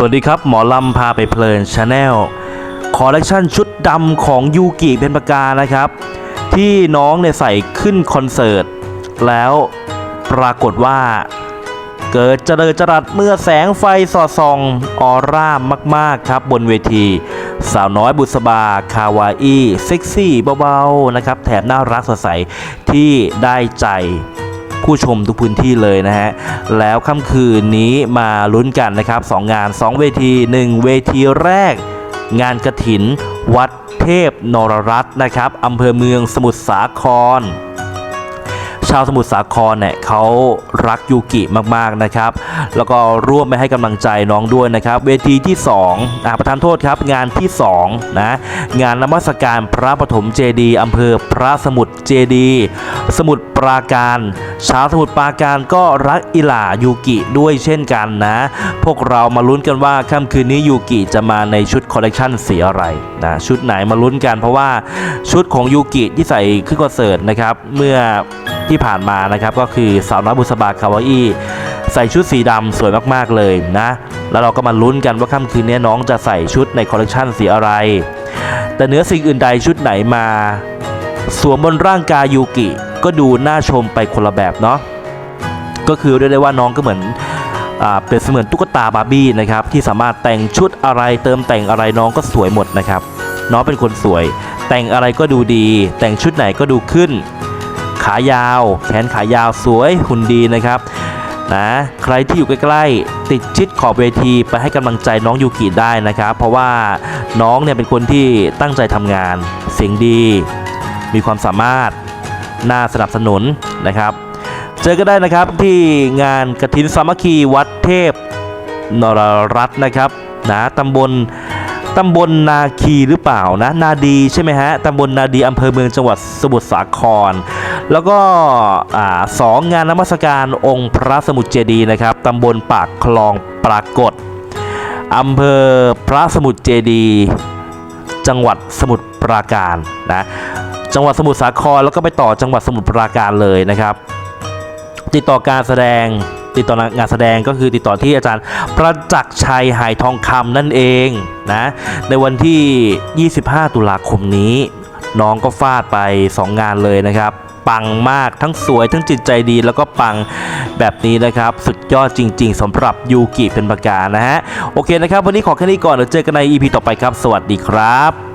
สวัสดีครับ หมอลำพาไปเพลินชาแนลคอลเลกชันชุดดำของยูกิเป็นประการนะครับ ที่น้องเนี่ยใส่ขึ้นคอนเสิร์ต แล้วปรากฏว่า เกิดเจริญจรัสเมื่อแสงไฟสอดส่องออร่ามาก ๆ ครับบนเวที สาวน้อยบุษบา คาวาอี้เซ็กซี่เบา ๆ นะครับ แถมน่ารักสดใสที่ได้ใจ ผู้ชมทุกพื้นที่เลยนะฮะ แล้วค่ำคืนนี้มาลุ้นกันนะครับสองงาน 2 เวที 1 เวทีแรก งานกระถิน วัดเทพนรรัตน์นะครับอำเภอเมืองสมุทรสาคร ชาวสมุทรสาครเนี่ยเขารักยูกิมากๆนะครับ แล้วก็ร่วมไปให้กำลังใจน้องด้วยนะครับ เวทีที่2อ่าประธานโทษครับงานที่2นะงานนมัสการพระปฐมเจดีย์อำเภอพระสมุทรเจดีสมุทรปราการชาวสมุทรปราการก็รักอิหล่ายูกิด้วยเช่นกันนะ พวกเรามาลุ้นกันว่าค่ำคืนนี้ยูกิจะมาในชุดคอลเลกชันสีอะไรนะชุดไหนมาลุ้นกันเพราะว่าชุดของยูกิที่ใส่ขึ้นคอนเสิร์ตนะครับเมื่อ ที่ผ่านมานะครับก็คือสาวน้อยบุษบาคาวาอี้ใส่ชุดสีดำสวยมากๆเลยนะ แล้วเราก็มาลุ้นกันว่าค่ำคืนนี้น้องจะใส่ชุดในคอลเลกชันสีอะไร แต่เนื้อสิ่งอื่นใดชุดไหนมา สวมบนร่างกายยูกิ ก็ดูน่าชมไปคนละแบบเนาะก็คือเรียกได้ว่าน้องก็เหมือนอเป็นเสมือนตุ๊กตาบาร์บี้นะครับที่สามารถแต่งชุดอะไรเติมแต่งอะไรน้องก็สวยหมดนะครับ น้องเป็นคนสวย แต่งอะไรก็ดูดี แต่งชุดไหนก็ดูขึ้น ขายาว แขนขายาวสวยหุ่นดีนะครับนะใครที่อยู่ใกล้ๆ ติดชิดขอบเวทีไปให้กำลังใจน้องยูกิได้นะครับ เพราะว่าน้องเนี่ยเป็นคนที่ตั้งใจทำงาน เสียงดี มีความสามารถ น่าสนับสนุนนะครับ เจอก็ได้นะครับที่งานกฐินสามัคคีวัดเทพนรรัตน์นะครับนะตำบล ตำบลนาคีหรือเปล่านะ นาดีใช่ไหมฮะตำบลนาดีอำเภอเมืองจังหวัดสมุทรสาคร แล้วก็สองงานนมัสการองค์พระสมุทรเจดีนะครับตำบลปากคลองปรากฏอำเภอพระสมุทรเจดีจังหวัดสมุทรปราการนะจังหวัดสมุทรสาครแล้วก็ไปต่อจังหวัดสมุทรปราการเลยนะครับ ติดต่อการแสดง ติดต่องานแสดงก็คือติดต่อที่อาจารย์ประจักษ์ชัยหายทองคำนั่นเองนะในวันที่ 25 ตุลาคมนี้ น้องก็ฟาดไป 2 งานเลยนะครับปังมากทั้งสวยทั้งจิตใจดีแล้วก็ปังแบบนี้นะครับ สุดยอดจริง ๆสำหรับยูกิเป็นประการนะฮะ โอเคนะครับ วันนี้ขอแค่นี้ก่อนเดี๋ยวเจอกันใน EP ต่อไปครับ สวัสดีครับ